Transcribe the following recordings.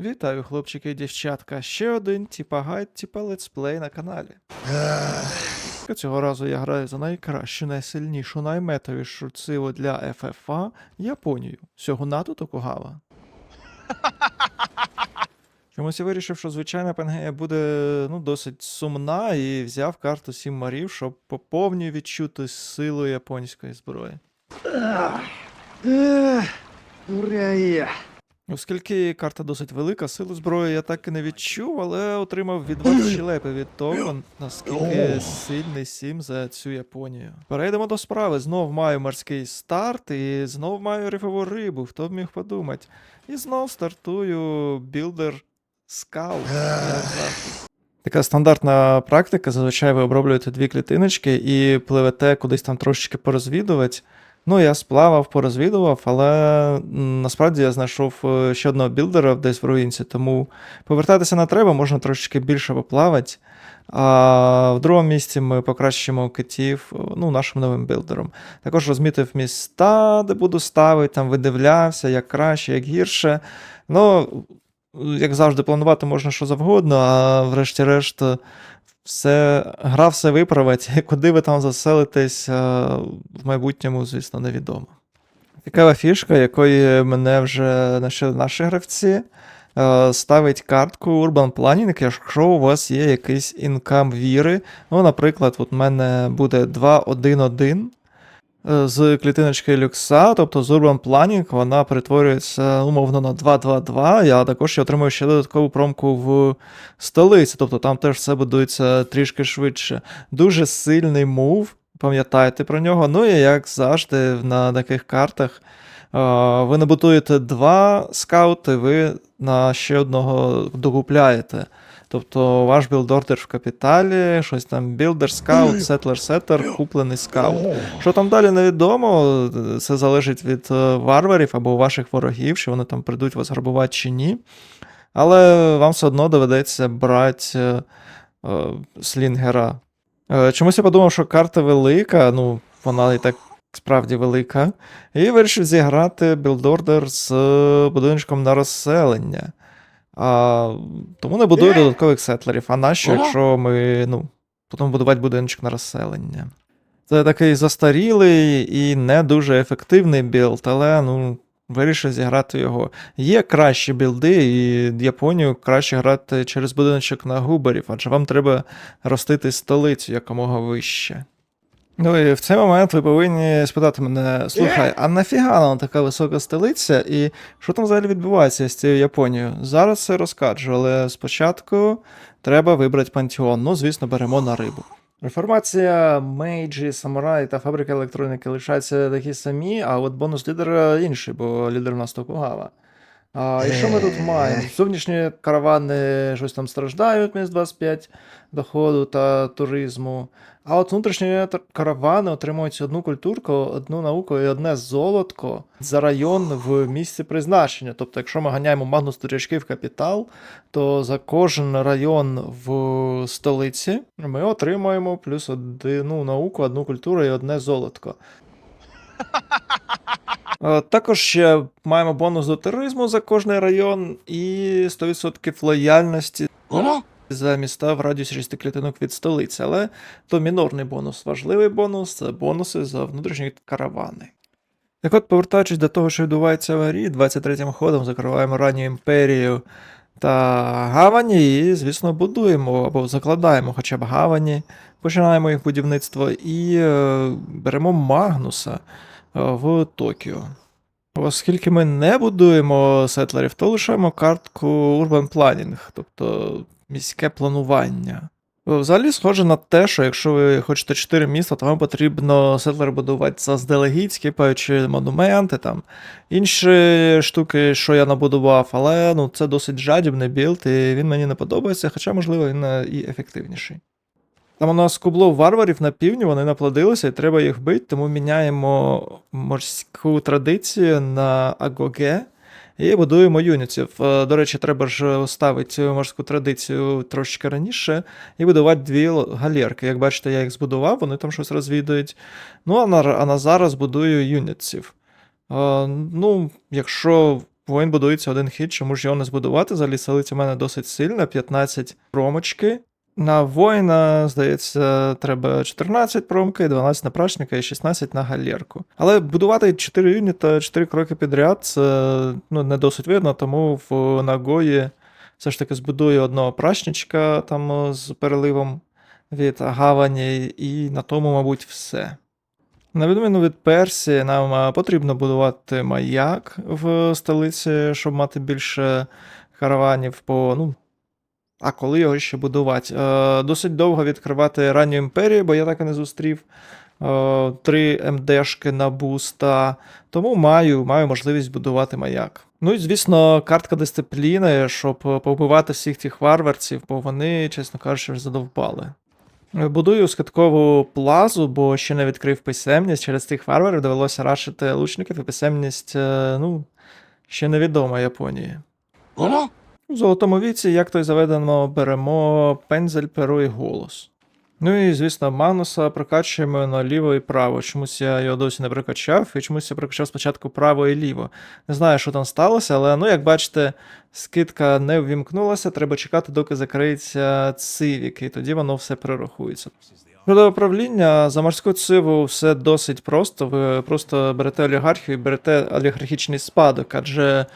Вітаю, хлопчики і дівчатка. Ще один типа гайд, типа летсплей на каналі. Цього разу я граю за найкращу, найсильнішу, найметовішу силу для ФФА Японію. Всього НАТО Токугава. Чомусь я вирішив, що звичайна Пангея буде ну, досить сумна і взяв карту сім марів, щоб поповню відчути силу японської зброї. Оскільки карта досить велика, силу зброї я так і не відчув, але отримав відвод щелепи від того, наскільки сильний сім за цю Японію. Перейдемо до справи. Знов маю морський старт і знов маю рифову рибу, хто б міг подумати. І знов стартую білдер скаут. Така стандартна практика. Зазвичай ви оброблюєте дві клітиночки і пливете кудись там трошечки порозвідувати. Ну, я сплавав, порозвідував, але насправді я знайшов е, ще одного білдера десь в руїнці, тому повертатися не треба, можна трошечки більше поплавати. А в другому місці ми покращимо китів е, ну, нашим новим білдером. Також розмітив міста, де буду ставити, там видивлявся, як краще, як гірше. Ну, як завжди, планувати можна що завгодно, а врешті-решт все, гра все виправить, куди ви там заселитесь е, в майбутньому, звісно, невідомо. Цікава фішка, якої мене вже наші гравці. е, Ставить картку Urban Planning, якщо у вас є якийсь інкам віри. Ну, наприклад, от у мене буде 2-1-1 е, з клітиночки люкса, тобто з Urban Planning вона перетворюється умовно на 2-2-2. Я також ще отримую ще додаткову промку в столиці, тобто там теж все будується трішки швидше. Дуже сильний мув, пам'ятайте про нього. Ну і як завжди на таких картах. е, Ви не будуєте два скаути, ви на ще одного докупляєте. Тобто ваш білдордер в капіталі, щось там білдер, скаут, сетлер, сеттер, куплений скаут. Що там далі невідомо, це залежить від е, варварів або ваших ворогів, що вони там прийдуть вас грабувати чи ні. Але вам все одно доведеться брати е, е, слінгера. Е, чомусь я подумав, що карта велика, ну, вона і так справді велика. І вирішив зіграти білдордер з будиночком на розселення. А, тому не будую додаткових сетлерів. А нащо, якщо ми ну, будемо будувати будиночок на розселення? Це такий застарілий і не дуже ефективний білд, але ну, вирішив зіграти його. Є кращі білди, і Японію краще грати через будиночок на губерів, адже вам треба ростити столицю якомога вище. Ну і в цей момент ви повинні спитати мене: слухай, а нафіга нам така висока столиця, і що там взагалі відбувається з цією Японією? Зараз все розкажу, але спочатку треба вибрати пантеон. Ну, звісно, беремо на рибу. Реформація, мейджі, самураї та фабрика електроніки лишаються такі самі, а от бонус лідера інший, бо лідер у нас Токугава. А, і що ми тут маємо? Зовнішні каравани щось там страждають, мінус 25 доходу та туризму. А от внутрішні каравани отримують одну культурку, одну науку і одне золотко за район в місці призначення. Тобто, якщо ми ганяємо магнус турячки в капітал, то за кожен район в столиці ми отримуємо плюс одну науку, одну культуру і одне золотко. Е, Також ще маємо бонус до туризму за кожний район і 100% лояльності за міста в радіусі 6 клітинок від столиці, але то мінорний бонус. Важливий бонус це бонуси за внутрішні каравани. Так от, повертаючись до того, що відбувається в грі, 23-м ходом закриваємо ранню імперію та гавані, і, звісно, будуємо або закладаємо хоча б гавані, починаємо їх будівництво і е, беремо Магнуса е, в Токіо. Оскільки ми не будуємо сетлерів, то лишаємо картку Urban Planning, тобто міське планування. Взагалі схоже на те, що якщо ви хочете 4 міста, то вам потрібно сетлер будувати заздалегідь, скіпаючи монументи, там інші штуки, що я набудував, але ну, це досить жадібний білд, і він мені не подобається, хоча, можливо, він е, і ефективніший. Там у нас кубло варварів на півдні, вони наплодилися, і треба їх бити, тому міняємо морську традицію на агоге і будуємо юнітів. Е, До речі, треба ж ставити цю морську традицію трошечки раніше і будувати дві галерки. Як бачите, я їх збудував, вони там щось розвідують. Ну, а на, а на зараз будую юнітів. Е, Ну, якщо Воїн будується один хід, чому ж його не збудувати? Взагалі селить у мене досить сильно, 15 промочки. На воїна, здається, треба 14 промки, 12 на прачника і 16 на галерку. Але будувати 4 юніта 4 кроки підряд це ну, не досить видно, тому в Нагої все ж таки збудую одного прачничка там з переливом від гавані, і на тому, мабуть, все. На відміну від Персії, нам е, потрібно будувати маяк в столиці, щоб мати більше караванів по. Ну, а коли його ще будувати? Е, досить довго відкривати ранню імперію, бо я так і не зустрів. Е, три МДшки на буста. Тому маю, маю можливість будувати маяк. Ну і звісно, картка дисципліни, щоб е, повбивати всіх тих варварців, бо вони, чесно кажучи, вже задовбали. Е, Будую скидкову плазу, бо ще не відкрив писемність. Через тих варварів довелося рашити лучників, і писемність, е, ну, ще невідома Японії. У золотому віці, як то й заведено, беремо пензель, перо і голос. Ну і, звісно, Магнуса прокачуємо на ліво і право. Чомусь я його досі не прокачав, і чомусь я прокачав спочатку право і ліво. Не знаю, що там сталося, але ну, як бачите, скидка не ввімкнулася, треба чекати, доки закриється цивік, і тоді воно все перерахується. Щодо управління, за морську циву все досить просто. Ви просто берете олігархію і берете олігархічний спадок, адже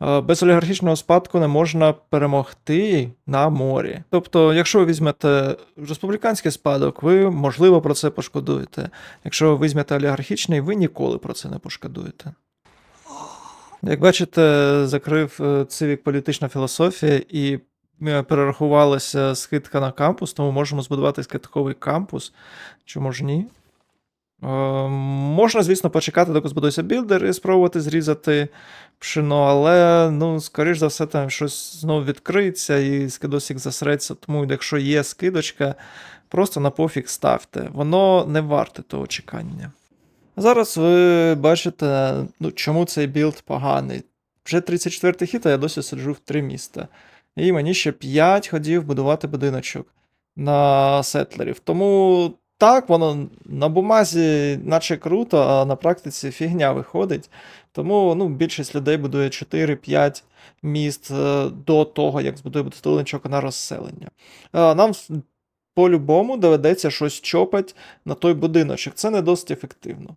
без олігархічного спадку не можна перемогти на морі. Тобто, якщо ви візьмете республіканський спадок, ви можливо про це пошкодуєте. Якщо ви візьмете олігархічний, ви ніколи про це не пошкодуєте. Як бачите, закрив е, цивік політична філософія і е, перерахувалася скидка на кампус, тому можемо збудувати скидковий кампус. Чому ж ні? Е, можна, звісно, почекати, доки збудується білдер і спробувати зрізати пшено, але, ну, скоріш за все, там щось знову відкриється і скидосік засреться. Тому, якщо є скидочка, просто на пофіг ставте. Воно не варте того чекання. Зараз ви бачите, ну, чому цей білд поганий. Вже 34 хіт, а я досі сиджу в 3 міста. І мені ще 5 ходів будувати будиночок на сетлерів. Тому так, воно на бумазі, наче круто, а на практиці фігня виходить. Тому ну, більшість людей будує 4-5 міст е, до того, як збудує будиночок на розселення. Е, Нам по-любому доведеться щось чопати на той будиночок. Це не досить ефективно.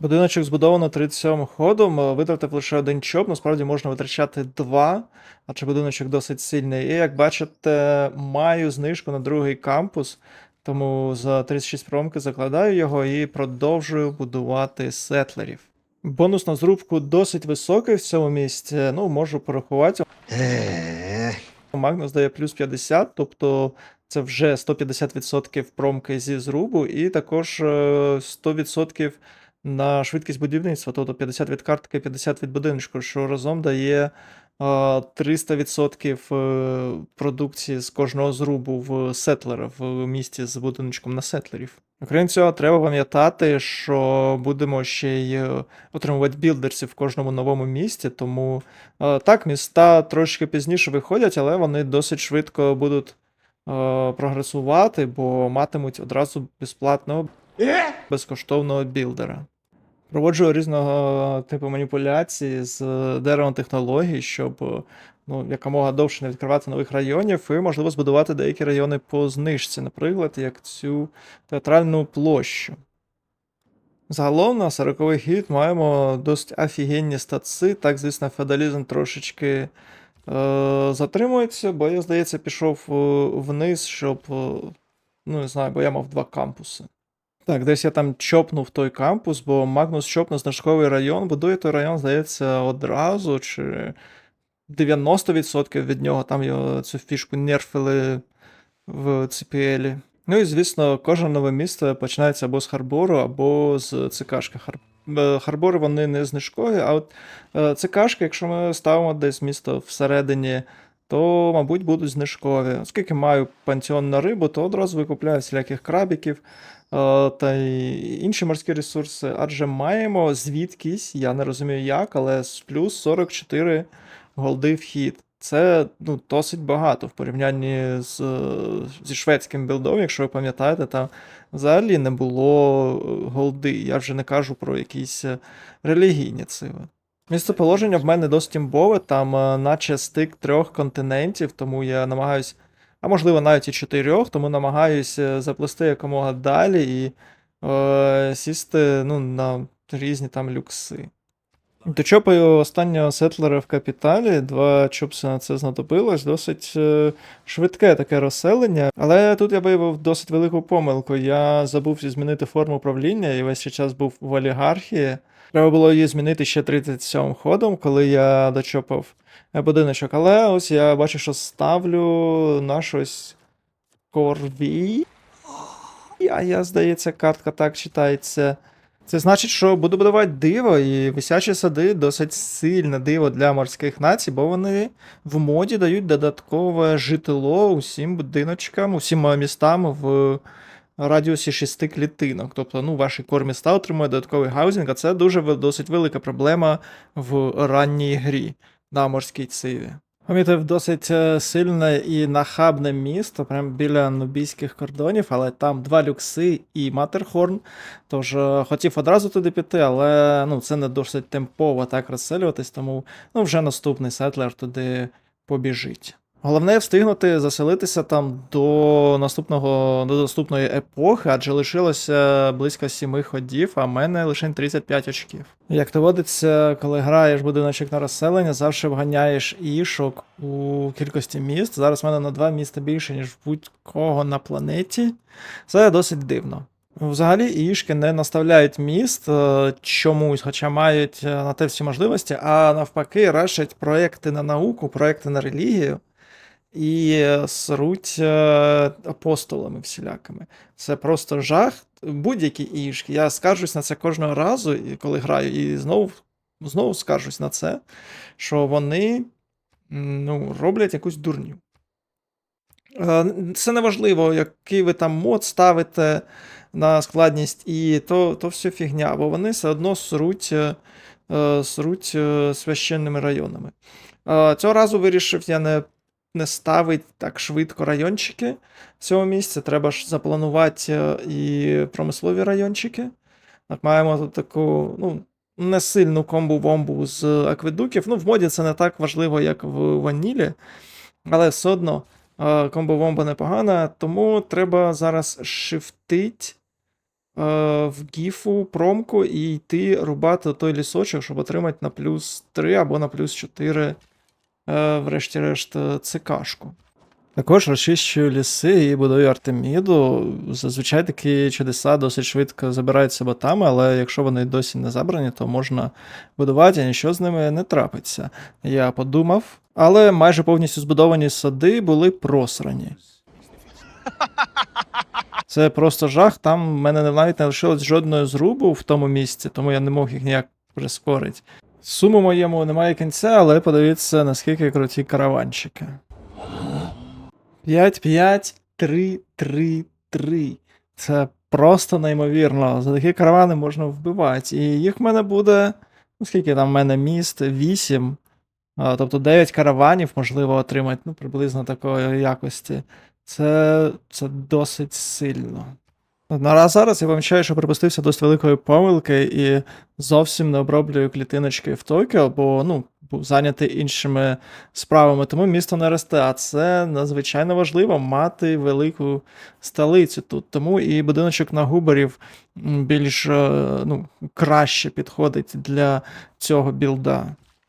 Будиночок збудовано 37 ходом, е, витратив лише один чоп, насправді можна витрачати два, адже будиночок досить сильний. І як бачите, маю знижку на другий кампус, тому за 36 промки закладаю його і продовжую будувати сетлерів. Бонус на зрубку досить високий в цьому місці, ну можу порахувати. Магнус дає плюс 50, тобто це вже 150% промки зі зрубу, і також е, 100% на швидкість будівництва, тобто 50 від картки, 50 від будиночку, що разом дає е, 300% е, продукції з кожного зрубу в сетлера в місті з будиночком на сетлерів. Окрім цього, треба пам'ятати, що будемо ще й е, отримувати білдерсів в кожному новому місті, тому е, так, міста трошки пізніше виходять, але вони досить швидко будуть прогресувати, бо матимуть одразу безплатного безкоштовного білдера. Проводжу різного типу маніпуляції з деревом технологій, щоб е, ну, якомога довше не відкривати нових районів, і можливо збудувати деякі райони по знижці, наприклад, як цю театральну площу. Загалом на 40 хід маємо досить офігенні статси. Так, звісно, феодалізм трошечки е, затримується, бо я, здається, пішов е, вниз, щоб. е, ну, не знаю, бо я мав два кампуси. Так, десь я там чопнув той кампус, бо Магнус чопнув знижковий район, будує той район, здається, одразу, чи 90% від нього там його цю фішку нерфили в CPL. Ну і звісно, кожне нове місто починається або з Харбору, або з ЦКшки. Е, Харбори вони не знижкові, а от е, ЦКшки, якщо ми ставимо десь місто всередині, то, мабуть, будуть знижкові. Оскільки маю пантеон на рибу, то одразу викупляю всіляких крабіків та й інші морські ресурси, адже маємо звідкись, я не розумію як, але з плюс 44 голди вхід. Це ну, досить багато в порівнянні з, е, зі шведським білдом, якщо ви пам'ятаєте, там взагалі не було е, голди. Я вже не кажу про якісь е, релігійні циви. Місцеположення в мене досить імбове, там е, наче стик трьох континентів, тому я намагаюсь, а можливо навіть і чотирьох, тому намагаюсь е, заплести якомога далі і е, сісти ну, на різні там люкси. Дочопаю останнього сетлера в капіталі, два чупси на це знадобилось, досить е, швидке таке розселення. Але тут я виявив досить велику помилку. Я забув змінити форму управління і весь час був в олігархії. Треба було її змінити ще 37 ходом, коли я дочопав е, будиночок. Але ось я бачу, що ставлю на щось корві. А я, здається, картка так читається. Це значить, що буду будувати диво, і висячі сади досить сильне диво для морських націй, бо вони в моді дають додаткове житло усім будиночкам, усім містам в радіусі 6 клітинок. Тобто, ну, ваші кор міста отримує додатковий хаузінг, а це дуже досить велика проблема в ранній грі на морській циві. Помітив досить е, сильне і нахабне місто, прямо біля нубійських кордонів, але там два люкси і Матерхорн. Тож е, хотів одразу туди піти, але ну, це не досить темпово так розселюватись, тому ну, вже наступний сетлер туди побіжить. Головне встигнути заселитися там до наступного до наступної епохи, адже лишилося близько сіми ходів, а в мене лише 35 очків. Як то водиться, коли граєш будиночок на розселення, завжди вганяєш ішок у кількості міст. Зараз в мене на два міста більше, ніж будь-кого на планеті. Це досить дивно. Взагалі ішки не наставляють міст е, чомусь, хоча мають е, на те всі можливості, а навпаки, рашать проекти на науку, проекти на релігію і сруть е, апостолами всілякими. Це просто жах. Будь-які ішки. Я скаржусь на це кожного разу, коли граю, і знову, знову скаржусь на це, що вони ну, роблять якусь дурню. Е, Це не важливо, який ви там мод ставите на складність, і то, то все фігня, бо вони все одно сруть, е, сруть священними районами. Цього разу вирішив я не, не ставити так швидко райончики в цьому місці. Треба ж запланувати е, і промислові райончики. Так, маємо тут таку, ну, не сильну комбу-бомбу з акведуків. Ну, в моді це не так важливо, як в ванілі, але все одно е, комбо-бомба непогана, тому треба зараз шифтить е, в гіфу промку і йти рубати той лісочок, щоб отримати на плюс 3 або на плюс 4, е, врешті-решт, е, ЦКшку. Також розчищую ліси і будую Артеміду. Зазвичай такі чудеса досить швидко забираються ботами, але якщо вони досі не забрані, то можна будувати, і нічого з ними не трапиться. Я подумав, але майже повністю збудовані сади були просрані. Це просто жах. Там в мене навіть не лишилось жодної зрубу в тому місці, тому я не мог їх ніяк прискорити. Суму моєму немає кінця, але подивіться, наскільки круті караванчики. 5, 5, 3, 3, 3. Це просто неймовірно. За такі каравани можна вбивати. І їх в мене буде. Ну, скільки там в мене міст? 8. Тобто 9 караванів можливо отримати, ну, приблизно такої якості. Це, це досить сильно. Ну, а зараз я помічаю, що припустився досить великої помилки і зовсім не оброблюю клітиночки в Токіо, бо ну, був зайнятий іншими справами, тому місто не росте. А це надзвичайно важливо мати велику столицю тут. Тому і будиночок на губерів більш е, ну, краще підходить для цього білда.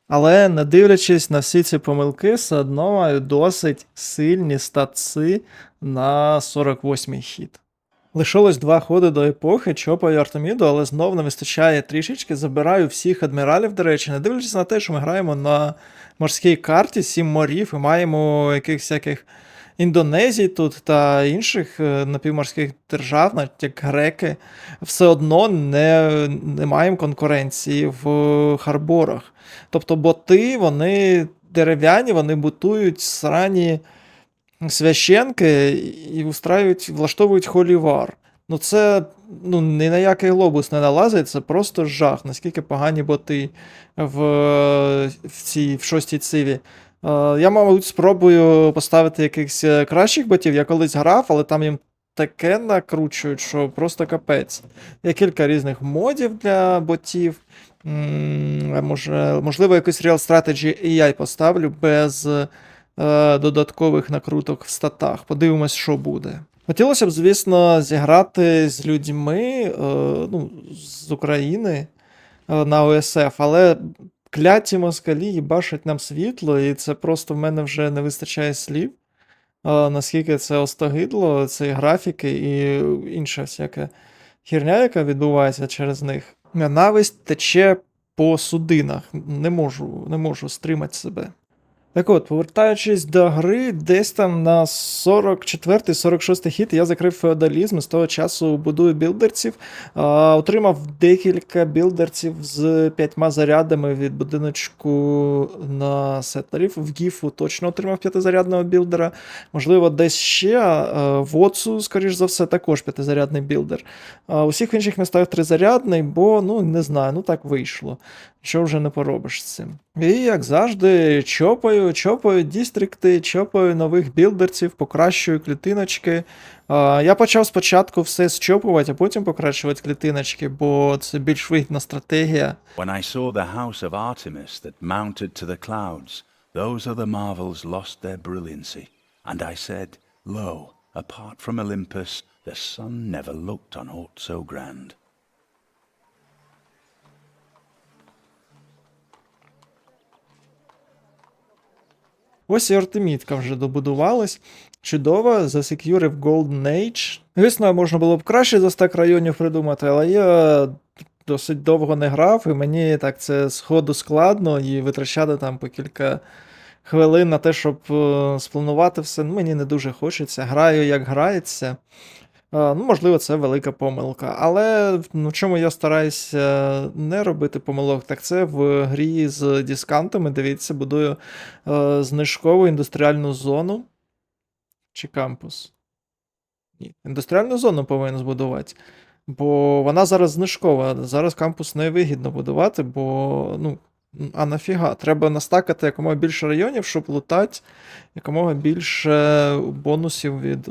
Але не дивлячись на всі ці помилки, все одно маю досить сильні статси на 48-й хід. Лишилось два ходи до епохи, чопаю Артеміду, але знов не вистачає трішечки. Забираю всіх адміралів, до речі, не дивлячись на те, що ми граємо на морській карті, сім морів, і маємо якихось всяких Індонезій тут та інших е, напівморських держав, навіть як греки, все одно не, не маємо конкуренції в харборах. Тобто боти, вони дерев'яні, вони бутують срані священки і устраюють, влаштовують холівар. Ну це ну, ні на який глобус не налазить, це просто жах, наскільки погані боти в, в цій в шостій циві. Е, Я, мабуть, спробую поставити якихось е, кращих ботів. Я колись грав, але там їм таке накручують, що просто капець. Є кілька різних модів для ботів. Може, можливо, якийсь Real Strategy AI поставлю без е, додаткових накруток в статах. Подивимось, що буде. Хотілося б, звісно, зіграти з людьми е, ну, з України е, на ОСФ, але кляті москалі бачать нам світло, і це просто в мене вже не вистачає слів. Наскільки це остогидло, це графіки і інша всяка херня, яка відбувається через них. Ненависть тече по судинах. Не можу, не можу стримати себе. Так от, повертаючись до гри, десь там на 44-46 хід я закрив феодалізм, з того часу будую білдерців. А, отримав декілька білдерців з п'ятьма зарядами від будиночку на сетлерів. В Гіфу точно отримав п'ятизарядного білдера. Можливо, десь ще а, в Оцу, скоріш за все, також п'ятизарядний білдер. А у всіх інших містах тризарядний, бо ну не знаю, ну так вийшло. Що вже не поробиш з цим. І як завжди, чопаю, чопаю дістрикти, чопаю нових білдерців, покращую клітиночки. Я почав спочатку все зчопувати, а потім покращувати клітиночки, бо це більш вигідна стратегія. When I saw the house of Artemis that mounted to the clouds, those other marvels lost their brilliancy. And I said, Lo, apart from Olympus, the sun never looked on aught so grand. Ось і Артемітка вже добудувалась. Чудово, засекюрив Golden Age. Звісно, можна було б краще за стак районів придумати, але я досить довго не грав, і мені так це сходу складно і витрачати там по кілька хвилин на те, щоб е, спланувати все. Ну, мені не дуже хочеться. Граю, як грається. Е, Ну, можливо, це велика помилка. Але ну, в чому я стараюся не робити помилок, так це в грі з дискантами. Дивіться, будую е, знижкову індустріальну зону. Чи кампус? Ні, індустріальну зону повинен збудувати. Бо вона зараз знижкова. Зараз кампус не вигідно будувати, бо, ну, а нафіга? Треба настакати якомога більше районів, щоб лутати якомога більше бонусів від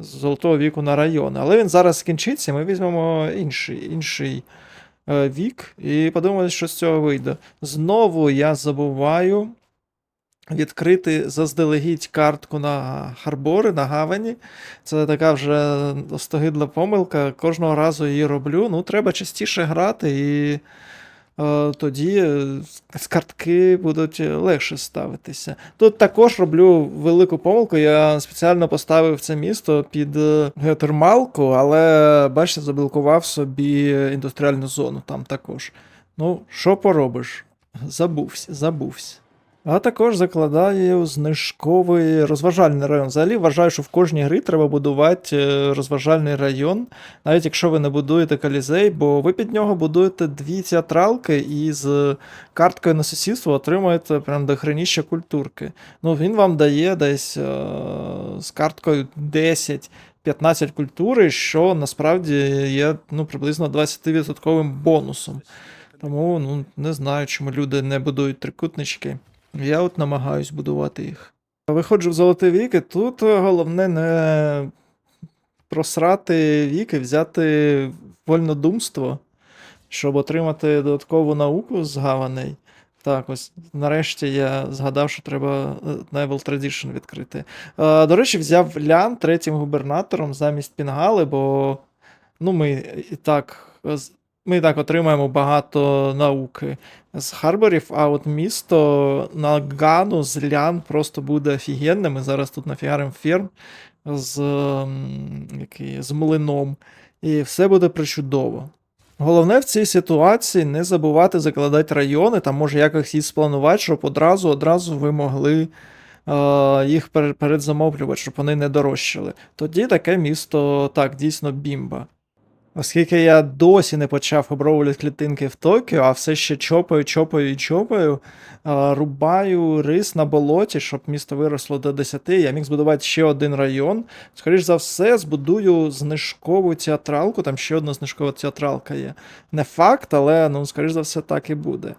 е, золотого віку на райони. Але він зараз скінчиться, ми візьмемо інший, інший е, вік і подивимося, що з цього вийде. Знову я забуваю відкрити заздалегідь картку на Харбори, на Гавані. Це така вже остогидла помилка. Кожного разу її роблю. Ну, треба частіше грати, і тоді е, з картки будуть легше ставитися. Тут також роблю велику помилку. Я спеціально поставив це місто під е, геотермалку, але бачите, заблокував собі індустріальну зону там також. Ну, що поробиш? Забувся, забувся. А також закладаю знижковий розважальний район. Взагалі вважаю, що в кожній грі треба будувати е, розважальний район, навіть якщо ви не будуєте колізей, бо ви під нього будуєте дві театралки і з карткою на сусідство отримуєте прям до хреніща культурки. Ну, він вам дає десь е, з карткою 10-15 культури, що насправді є ну, приблизно 20% бонусом. Тому ну, не знаю, чому люди не будують трикутнички. Я от намагаюсь будувати їх. Виходжу в золоті віки, тут е, головне не просрати віки, взяти вольнодумство, щоб отримати додаткову науку з гаваней. Так, ось нарешті я згадав, що треба е, Naval Tradition відкрити. Е, До речі, взяв Лян третім губернатором замість Пінгали, бо ну, ми і так. Ми так отримаємо багато науки з Харборів, а от місто на Гану з Лян просто буде офігенним. Ми зараз тут нафігаримо ферм з, який, з млином, і все буде причудово. Головне в цій ситуації не забувати закладати райони, там може якось їх спланувати, щоб одразу одразу ви могли е, їх пер- передзамовлювати, щоб вони не дорожчали. Тоді таке місто так, дійсно бімба. Оскільки я досі не почав оброблювати клітинки в Токіо, а все ще чопаю, чопаю і чопаю, рубаю рис на болоті, щоб місто виросло до 10, я міг збудувати ще один район. Скоріш за все, збудую знижкову театралку, там ще одна знижкова театралка є. Не факт, але ну, скоріш за все, так і буде.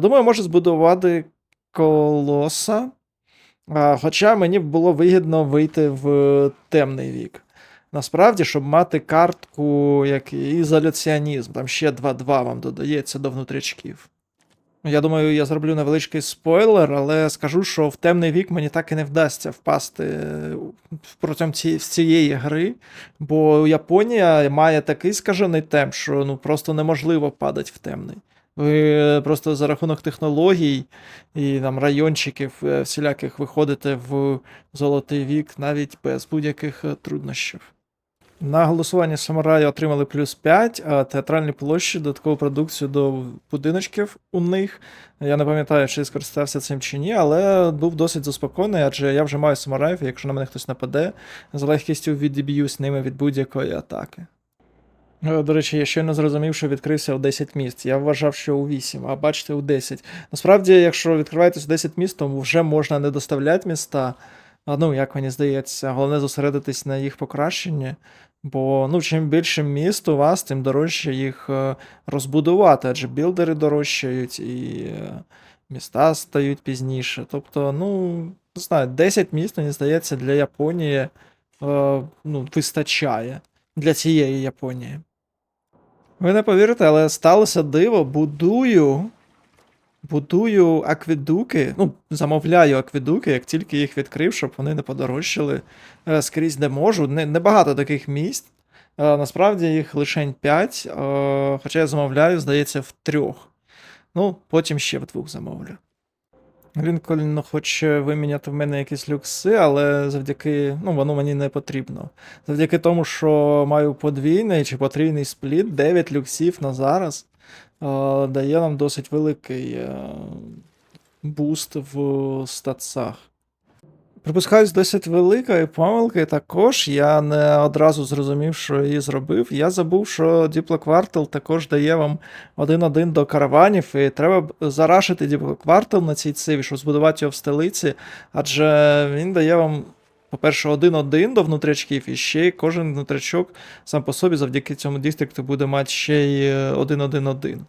Думаю, можу збудувати колоса. Хоча мені було вигідно вийти в темний вік. Насправді, щоб мати картку, як ізоляціонізм, там ще 2-2 вам додається до внутрячків. Я думаю, я зроблю невеличкий спойлер, але скажу, що в темний вік мені так і не вдасться впасти е, протягом ці, цієї гри, бо Японія має такий скажений темп, що ну просто неможливо падати в темний. Ви е, просто за рахунок технологій і там райончиків е, всіляких виходите в золотий вік навіть без будь-яких труднощів. На голосування самураї отримали плюс 5, а театральні площі додаткову продукцію до будиночків у них. Я не пам'ятаю, чи скористався цим чи ні, але був досить заспокійний, адже я вже маю самураїв, і якщо на мене хтось нападе, з легкістю відіб'юсь ними від будь-якої атаки. Е, До речі, я щойно зрозумів, що відкрився у 10 місць. Я вважав, що у 8, а бачите, у 10. Насправді, якщо відкриваєтесь у 10 міст, то вже можна не доставляти міста. Ну, як мені здається, головне зосередитись на їх покращенні. Бо ну, чим більше міст у вас, тим дорожче їх е, розбудувати, адже білдери дорожчають і е, міста стають пізніше. Тобто, ну, не знаю, 10 міст, мені здається, для Японії е, ну, вистачає для цієї Японії. Ви не повірите, але сталося диво. Будую. Будую акведуки. Ну, замовляю акведуки, як тільки їх відкрив, щоб вони не подорожчали е, скрізь, де можу. Не, небагато таких місць. Е, насправді їх лише 5, е, хоча я замовляю, здається, в трьох. Ну, потім ще в двох замовлю. Лінкольн хоче виміняти в мене якісь люкси, але завдяки. Ну, воно мені не потрібно. Завдяки тому, що маю подвійний чи потрійний спліт, 9 люксів на зараз дає нам досить великий е, буст в статсах. Припускаюсь, досить великої помилки також. Я не одразу зрозумів, що її зробив. Я забув, що Діплоквартал також дає вам один-один до караванів, і треба зарашити Діплоквартал на цій циві, щоб збудувати його в столиці, адже він дає вам, по-перше, один-один до внутрячків, і ще кожен внутрячок сам по собі завдяки цьому дистрікту буде мати ще й е, один-один-один.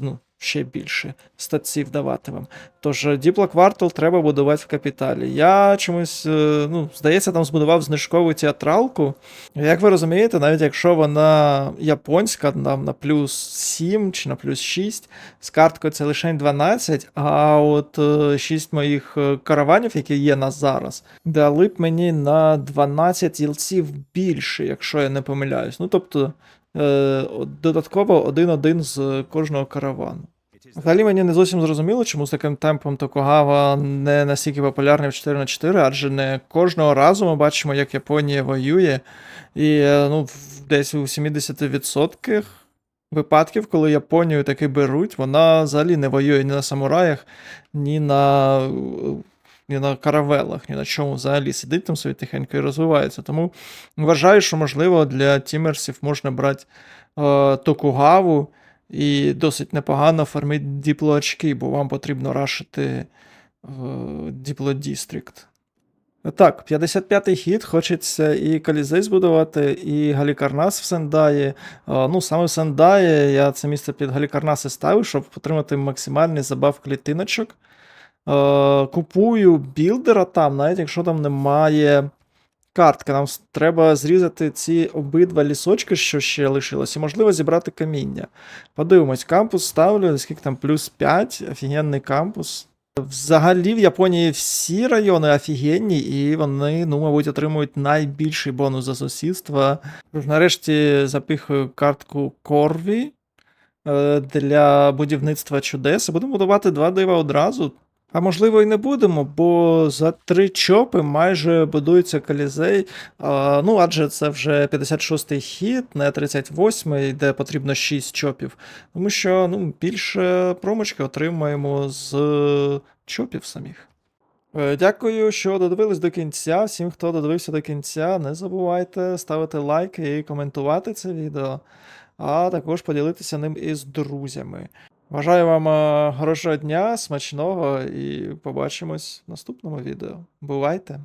Ну, ще більше статців давати вам. Тож Діпло Квартал треба будувати в капіталі. Я чомусь, е, ну, здається, там збудував знижкову театралку. Як ви розумієте, навіть якщо вона японська, там на плюс 7 чи на плюс 6, з карткою це лише 12, а от 6 моїх е, караванів, які є на зараз, дали б мені на 12 ЄЛЦів більше, якщо я не помиляюсь. Ну, тобто. Е, Додатково один-один з кожного каравану. Взагалі мені не зовсім зрозуміло, чому з таким темпом Токугава не настільки популярний в 4 на 4 адже не кожного разу ми бачимо, як Японія воює. І е, ну, десь у 70% випадків, коли Японію таки беруть, вона взагалі не воює ні на самураях, ні на, ні на каравелах, ні на чому взагалі сидить там собі тихенько і розвивається. Тому вважаю, що можливо для тімерсів можна брати е, Токугаву. І досить непогано фармити діпло очки, бо вам потрібно рашити е, діпло Дістрикт. Так, 55-й хід, хочеться і Калізей збудувати, і Галікарнас в Сендаї. Е, Ну, саме в Сендаї я це місце під Галікарнаси ставив, щоб отримати максимальний забав клітиночок. Е, Купую білдера там, навіть якщо там немає картки. Нам треба зрізати ці обидва лісочки, що ще лишилось, і можливо зібрати каміння. Подивимось, кампус ставлю, скільки там плюс 5, офігенний кампус. Взагалі в Японії всі райони офігенні, і вони, ну, мабуть, отримують найбільший бонус за сусідство. Нарешті запихую картку Корві е, для будівництва чудес. Будемо будувати два дива одразу. А можливо, і не будемо, бо за три чопи майже будується колізей. А, ну, адже це вже 56-й хід, не 38-й, де потрібно 6 чопів. Тому що ну, більше промочки отримаємо з чопів самих. Е, Дякую, що додивились до кінця. Всім, хто додивився до кінця, не забувайте ставити лайки і коментувати це відео, а також поділитися ним із друзями. Бажаю вам е, хорошого дня, смачного і побачимось в наступному відео. Бувайте!